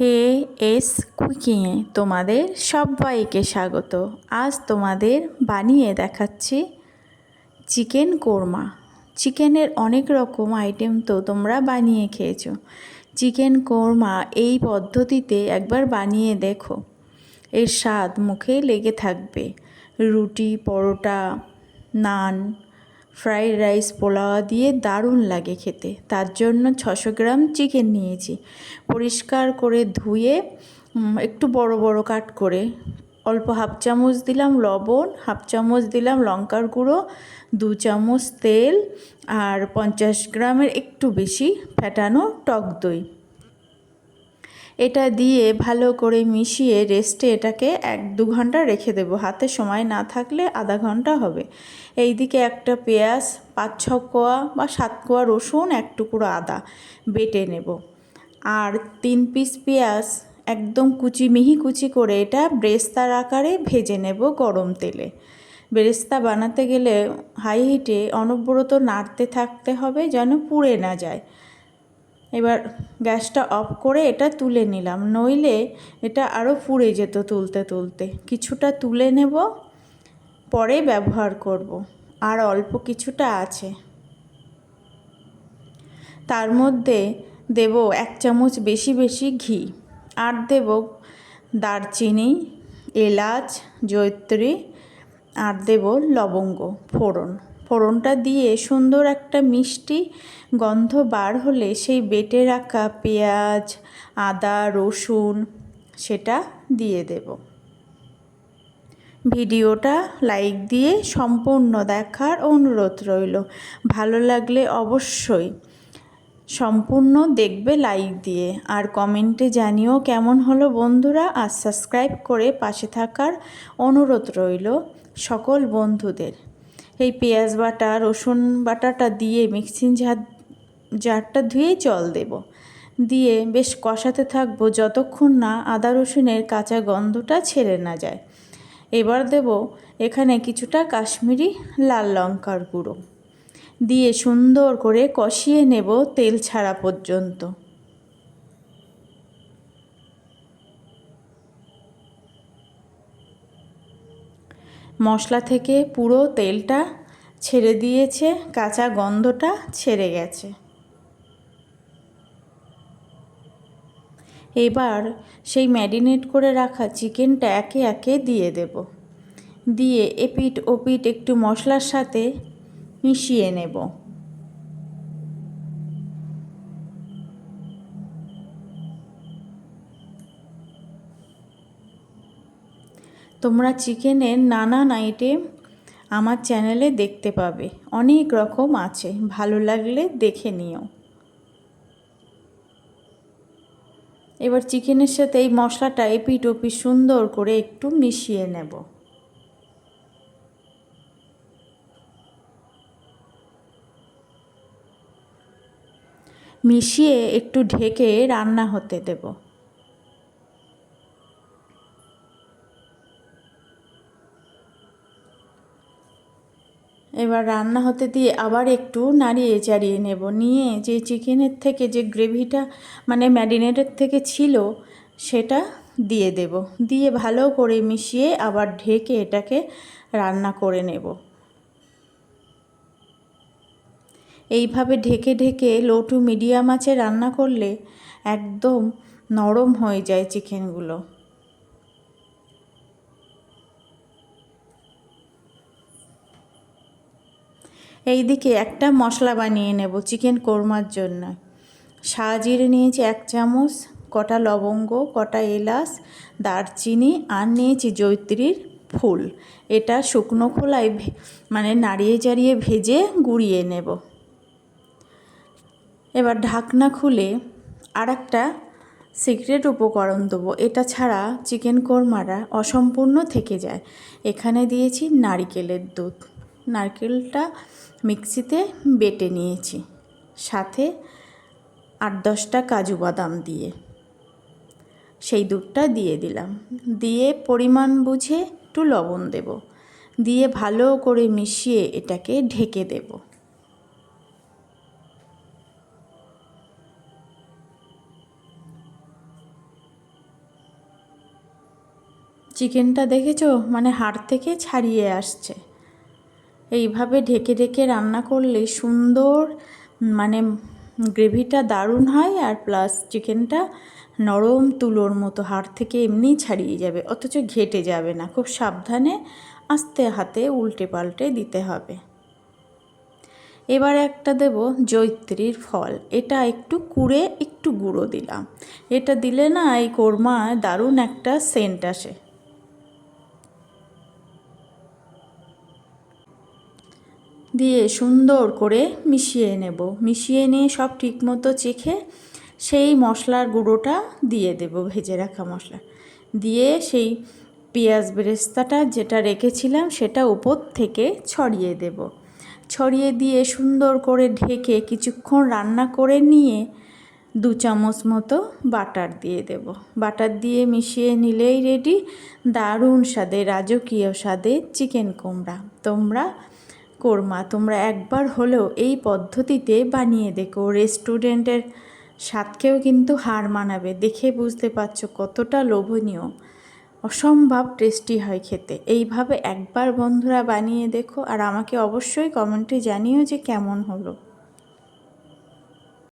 হে S কুকিংয়ে, তোমাদের সবাইকে স্বাগত। আজ তোমাদের বানিয়ে দেখাচ্ছি চিকেন কোরমা। চিকেনের অনেক রকম আইটেম তো তোমরা বানিয়ে খেয়েছো। চিকেন কোরমা এই পদ্ধতিতে একবার বানিয়ে দেখো। এর স্বাদ মুখে লেগে থাকবে। রুটি, পরোটা, নান ফ্রাইড রাইস পোলাও দিয়ে দারুণ লাগে খেতে। তার জন্য ছশো গ্রাম চিকেন নিয়েছি। পরিষ্কার করে ধুয়ে একটু বড় বড় কাট করে, অল্প হাফ চামচ দিলাম লবণ, হাফ চামচ দিলাম লঙ্কার গুঁড়ো, দু চামচ তেল, আর পঞ্চাশ গ্রামের একটু বেশি ফ্যাটানো টক দই। এটা দিয়ে ভালো করে মিশিয়ে রেস্টে এটাকে এক দু ঘণ্টা রেখে দেবো। হাতে সময় না থাকলে আধা ঘণ্টা হবে। এই দিকে একটা পেঁয়াজ, পাঁচ ছ কোয়া বা সাত কোয়া রসুন, এক টুকরো আদা বেটে নেব। আর তিন পিস পেঁয়াজ একদম কুচি মিহি কুচি করে এটা ব্রেস্তার আকারে ভেজে নেব গরম তেলে। বেরেস্তা বানাতে গেলে হাই হিটে অনবরত নাড়তে থাকতে হবে যেন পুড়ে না যায়। এবার গ্যাসটা অফ করে এটা তুলে নিলাম। নইলে এটা আরও পুড়ে যেত তুলতে তুলতে। কিছুটা তুলে নেব, পরে ব্যবহার করব। আর অল্প কিছুটা আছে। তার মধ্যে দেব এক চামচ বেশি বেশি ঘি। আর দেব দারচিনি, এলাচ জৈত্রী আর দেব লবঙ্গ ফোড়ন। ফোড়নটা দিয়ে সুন্দর একটা মিষ্টি গন্ধ বার হলে সেই বেটে রাখা পেঁয়াজ, আদা, রসুন সেটা দিয়ে দেব। ভিডিওটা লাইক দিয়ে সম্পূর্ণ দেখার অনুরোধ রইল। ভালো লাগলে অবশ্যই সম্পূর্ণ দেখবে লাইক দিয়ে। আর কমেন্টে জানিও কেমন হলো বন্ধুরা। আর সাবস্ক্রাইব করে পাশে থাকার অনুরোধ রইল সকল বন্ধুদের। এই পেঁয়াজ বাটা, রসুন বাটাটা দিয়ে মিক্সিং জার জারটা ধুয়ে জল দেব। দিয়ে বেশ কষাতে থাকব যতক্ষণ না আদা রসুনের কাঁচা গন্ধটা ছেড়ে না যায়। এবার দেব এখানে কিছুটা কাশ্মীরি লাল লঙ্কার গুঁড়ো। দিয়ে সুন্দর করে কষিয়ে নেব তেল ছাড়া পর্যন্ত। মশলা থেকে পুরো তেলটা ছেড়ে দিয়েছে, কাঁচা গন্ধটা ছেড়ে গেছে। এবার সেই ম্যারিনেট করে রাখা চিকেনটা একে একে দিয়ে দেব। দিয়ে এপিট ওপিট একটু মশলার সাথে মিশিয়ে নেব। তোমরা চিকেনের নানান আইটেম আমার চ্যানেলে দেখতে পাবে। অনেক রকম আছে। ভালো লাগলে দেখে নিও। এবার চিকেনের সাথে এই মশলাটা এপি ওপিট সুন্দর করে একটু মিশিয়ে নেব। মিশিয়ে একটু ঢেকে রান্না হতে দেবো। এবার রান্না হতে দিয়ে আবার একটু নাড়িয়ে চাড়িয়ে নেব। নিয়ে যে চিকেনের থেকে যে গ্রেভিটা মানে ম্যারিনেটের থেকে ছিল, সেটা দিয়ে দেব। দিয়ে ভালো করে মিশিয়ে আবার ঢেকে এটাকে রান্না করে নেব। এইভাবে ঢেকে ঢেকে লো টু মিডিয়াম আছে রান্না করলে একদম নরম হয়ে যায় চিকেনগুলো। এই দিকে একটা মশলা বানিয়ে নেব চিকেন কোরমার জন্য। সাজিরে নিয়েছি এক চামচ, কটা লবঙ্গ, কটা এলাচ, দারচিনি আর নিয়েছি জৈত্রীর ফুল। এটা শুকনো খোলায় মানে নাড়িয়ে চাড়িয়ে ভেজে গুঁড়িয়ে নেব। এবার ঢাকনা খুলে আর একটা সিক্রেট উপকরণ দেবো। এটা ছাড়া চিকেন কোরমারা অসম্পূর্ণ থেকে যায়। এখানে দিয়েছি নারিকেলের দুধ। নারকেলটা মিক্সিতে বেটে নিয়েছি। সাথে আট দশটা কাজু বাদাম দিয়ে। সেই দুধটা দিয়ে দিলাম। দিয়ে পরিমাণ বুঝে একটু লবণ দেব। দিয়ে ভালো করে মিশিয়ে এটাকে ঢেকে দেব। চিকেনটা দেখেছ? মানে হাড় থেকে ছাড়িয়ে আসছে। এইভাবে ঢেকে ঢেকে রান্না করলে সুন্দর মানে গ্রেভিটা দারুণ হয় আর প্লাস চিকেনটা নরম তুলোর মতো হাড় থেকে এমনি ছাড়িয়ে যাবে, অথচ ঘেটে যাবে না। খুব সাবধানে আস্তে হাতে উল্টে পাল্টে দিতে হবে। এবার একটা দেব জৈত্রীর ফল। এটা একটু কুড়ে একটু গুঁড়ো দিলাম। এটা দিলে না এই কোরমা দারুণ একটা সেন্ট আসে। দিয়ে সুন্দর করে মিশিয়ে নেব। মিশিয়ে নিয়ে সব ঠিকমতো চেখে সেই মশলার গুঁড়োটা দিয়ে দেব, ভেজে রাখা মশলা। দিয়ে সেই পেঁয়াজ বেরেস্তাটা যেটা রেখেছিলাম সেটা উপর থেকে ছড়িয়ে দেব। ছড়িয়ে দিয়ে সুন্দর করে ঢেকে কিছুক্ষণ রান্না করে নিয়ে দু চামচ মতো বাটার দিয়ে দেব। বাটার দিয়ে মিশিয়ে নিলেই রেডি দারুণ স্বাদে, রাজকীয় স্বাদে চিকেন কুমড়া। তোমরা কোরমা, তোমরা একবার হলেও এই পদ্ধতিতে বানিয়ে দেখো। রেস্টুরেন্টের স্বাদকেও কিন্তু হার মানাবে। দেখে বুঝতে পারছ কতটা লোভনীয়। অসম্ভব টেস্টি হয় খেতে। এইভাবে একবার বন্ধুরা বানিয়ে দেখো আর আমাকে অবশ্যই কমেন্টে জানিও যে কেমন হলো।